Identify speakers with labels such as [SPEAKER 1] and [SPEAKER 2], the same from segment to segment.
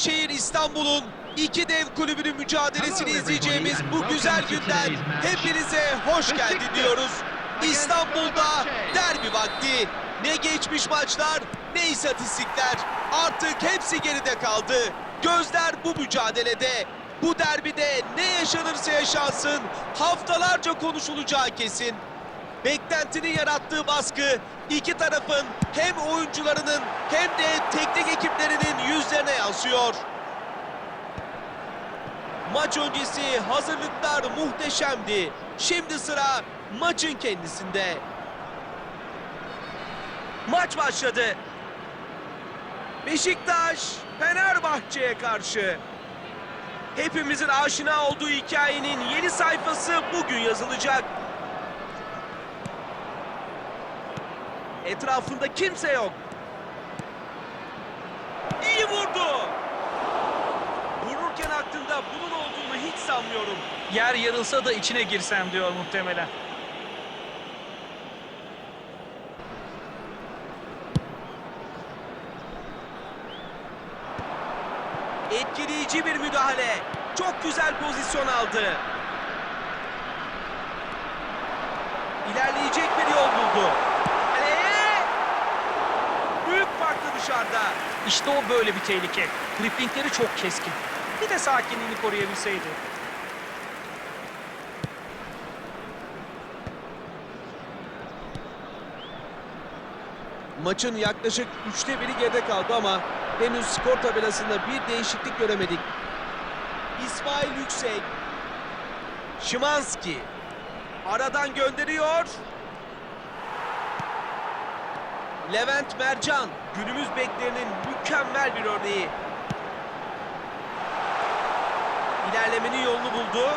[SPEAKER 1] Tarihi şehir İstanbul'un iki dev kulübünün mücadelesini izleyeceğimiz bu güzel günden hepinize hoş geldin diyoruz. İstanbul'da derbi vakti. Ne geçmiş maçlar ne istatistikler. Artık hepsi geride kaldı. Gözler bu mücadelede. Bu derbide ne yaşanırsa yaşansın haftalarca konuşulacağı kesin. Beklentinin yarattığı baskı iki tarafın hem oyuncularının hem de teknik ekiplerinin yüzlerine yansıyor. Maç öncesi hazırlıklar muhteşemdi. Şimdi sıra maçın kendisinde. Maç başladı. Beşiktaş Fenerbahçe'ye karşı. Hepimizin aşina olduğu hikayenin yeni sayfası bugün yazılacak. Etrafında kimse yok. İyi vurdu. Vururken aklında bunun olduğunu hiç sanmıyorum.
[SPEAKER 2] Yer yarılsa da içine girsem diyor muhtemelen.
[SPEAKER 1] Etkileyici bir müdahale. Çok güzel pozisyon aldı. İlerleyecek bir yol buldu. Dışarıda.
[SPEAKER 2] İşte o böyle bir tehlike. Driplingleri çok keskin. Bir de sakinliğini koruyabilseydi.
[SPEAKER 1] Maçın yaklaşık üçte biri geride kaldı ama henüz skor tabelasında bir değişiklik göremedik. İsmail Yüksek. Şimanski. Aradan gönderiyor. Levent Mercan. Günümüz beklerinin mükemmel bir örneği. İlerlemenin yolunu buldu.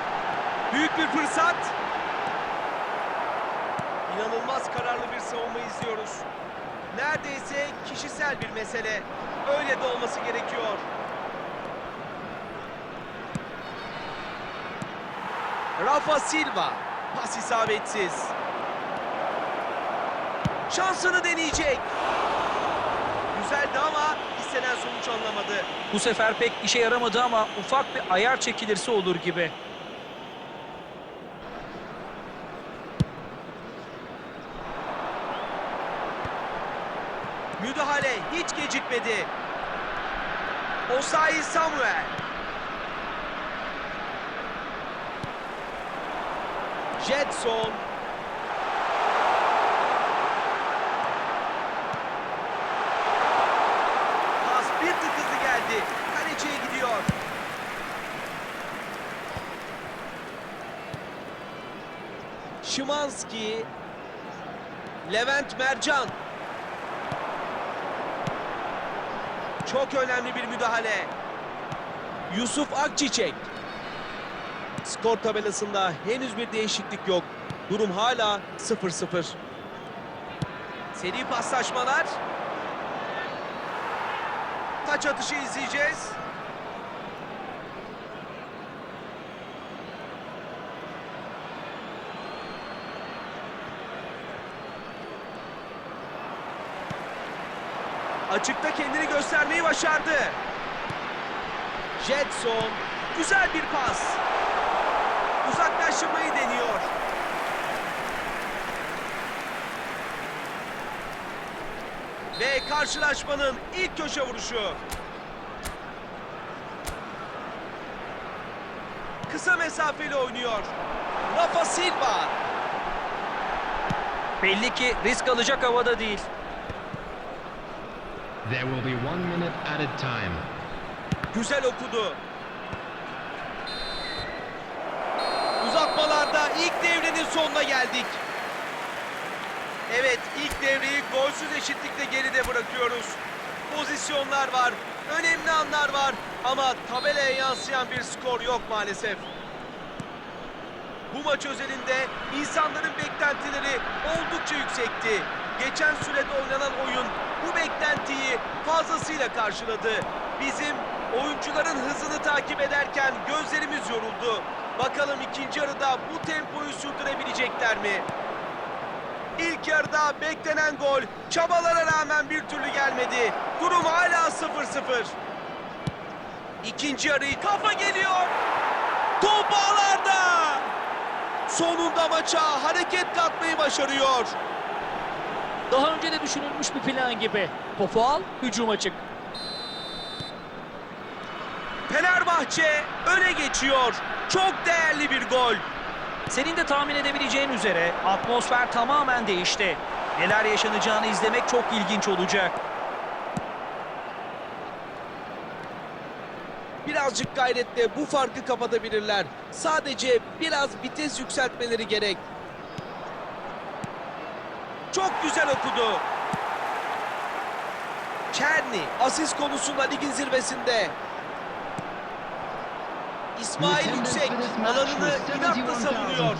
[SPEAKER 1] Büyük bir fırsat. İnanılmaz kararlı bir savunma izliyoruz. Neredeyse kişisel bir mesele. Öyle de olması gerekiyor. Rafa Silva. Pas isabetsiz. Şansını deneyecek. Güzeldi ama istenen sonuç alınamadı.
[SPEAKER 2] Bu sefer pek işe yaramadı ama ufak bir ayar çekilirse olur gibi.
[SPEAKER 1] Müdahale hiç gecikmedi. Osayi Samuel. Jetson. Şimanski. Levent Mercan. Çok önemli bir müdahale. Yusuf Akçiçek. Skor tabelasında henüz bir değişiklik yok. Durum hala 0-0. Seri paslaşmalar. Taç atışı izleyeceğiz. Açıkta kendini göstermeyi başardı. Jetson. Güzel bir pas. Uzaklaştırmayı deniyor. Ve karşılaşmanın ilk köşe vuruşu. Kısa mesafeli oynuyor. Rafa Silva.
[SPEAKER 2] Belli ki risk alacak havada değil.
[SPEAKER 3] There will be one minute added time.
[SPEAKER 1] Güzel okudu. Uzatmalarda ilk devrenin sonuna geldik. Evet ilk devreyi golsüz eşitlikle geride bırakıyoruz. Pozisyonlar var, önemli anlar var ama tabelaya yansıyan bir skor yok maalesef. Bu maç özelinde insanların beklentileri oldukça yüksekti. Geçen sürede oynanan oyun bu beklentiyi fazlasıyla karşıladı. Bizim oyuncuların hızını takip ederken gözlerimiz yoruldu. Bakalım ikinci yarıda bu tempoyu sürdürebilecekler mi? İlk yarıda beklenen gol çabalara rağmen bir türlü gelmedi. Durum hala 0-0. İkinci yarıyı kafa geliyor. Top ağlarda. Sonunda maça hareket katmayı başarıyor.
[SPEAKER 2] Daha önce de düşünülmüş bir plan gibi. Topu al, hücuma çık.
[SPEAKER 1] Fenerbahçe öne geçiyor. Çok değerli bir gol.
[SPEAKER 2] Senin de tahmin edebileceğin üzere atmosfer tamamen değişti. Neler yaşanacağını izlemek çok ilginç olacak.
[SPEAKER 1] Birazcık gayretle bu farkı kapatabilirler. Sadece biraz vites yükseltmeleri gerek. Çok güzel okudu. Çerni asist konusunda ligin zirvesinde. İsmail Yüksek alanını inatla savunuyor.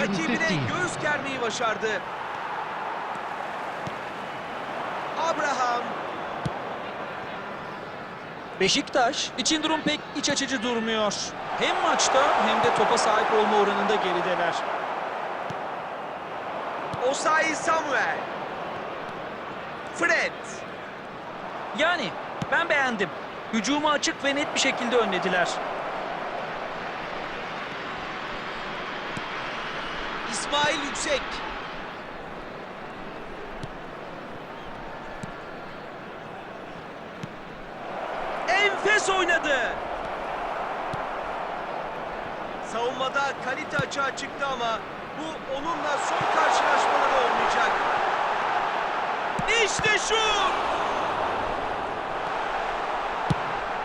[SPEAKER 1] Rakibine göğüs germeyi başardı. Abraham
[SPEAKER 2] Beşiktaş için durum pek iç açıcı durmuyor. Hem maçta hem de topa sahip olma oranında gerideler.
[SPEAKER 1] Osayi Samuel. Fred.
[SPEAKER 2] Yani ben beğendim. Hücumu açık ve net bir şekilde önlediler.
[SPEAKER 1] İsmail Yüksek. Enfes oynadı. Savunmada kalite açığa çıktı ama bu onunla son karşılaşmaları olmayacak. İşte şut!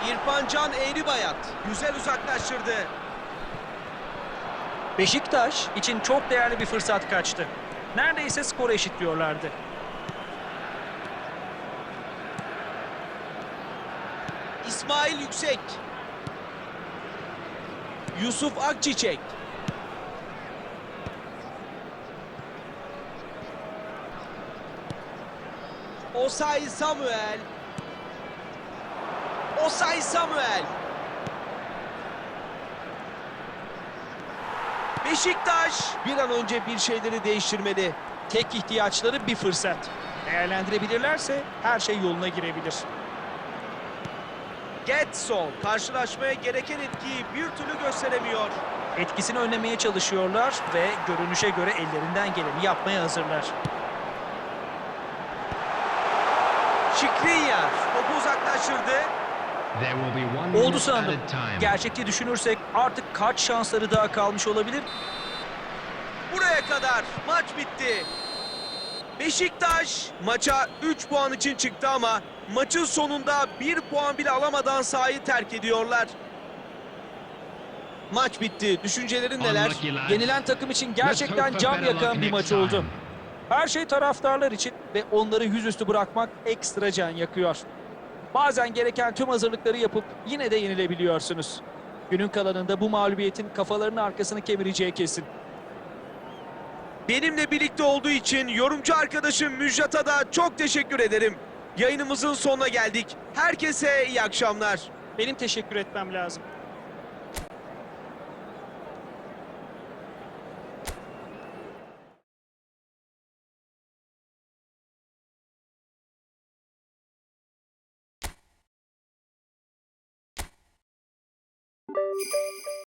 [SPEAKER 1] İrfan Can Eğribayat güzel uzaklaştırdı.
[SPEAKER 2] Beşiktaş için çok değerli bir fırsat kaçtı. Neredeyse skoru eşitliyorlardı.
[SPEAKER 1] İsmail Yüksek. Yusuf Akçiçek. Osay Samuel. Osay Samuel. Beşiktaş bir an önce bir şeyleri değiştirmeli.
[SPEAKER 2] Tek ihtiyaçları bir fırsat. Değerlendirebilirlerse her şey yoluna girebilir.
[SPEAKER 1] Getson karşılaşmaya gereken etkiyi bir türlü gösteremiyor.
[SPEAKER 2] Etkisini önlemeye çalışıyorlar ve görünüşe göre ellerinden geleni yapmaya hazırlar.
[SPEAKER 1] Şikrinyar topu uzaklaştırdı.
[SPEAKER 2] Oldu sandım. Gerçekçi düşünürsek artık kaç şansları daha kalmış olabilir?
[SPEAKER 1] Buraya kadar maç bitti. Beşiktaş maça 3 puan için çıktı ama maçın sonunda 1 puan bile alamadan sahayı terk ediyorlar. Maç bitti. Düşüncelerin neler?
[SPEAKER 2] Yenilen takım için gerçekten
[SPEAKER 3] better
[SPEAKER 2] yakan bir maç oldu. Her şey taraftarlar için ve onları yüzüstü bırakmak ekstra can yakıyor. Bazen gereken tüm hazırlıkları yapıp yine de yenilebiliyorsunuz. Günün kalanında bu mağlubiyetin kafalarının arkasını kemireceği kesin.
[SPEAKER 1] Benimle birlikte olduğu için yorumcu arkadaşım Müjdat'a da çok teşekkür ederim. Yayınımızın sonuna geldik. Herkese iyi akşamlar.
[SPEAKER 2] Benim teşekkür etmem lazım.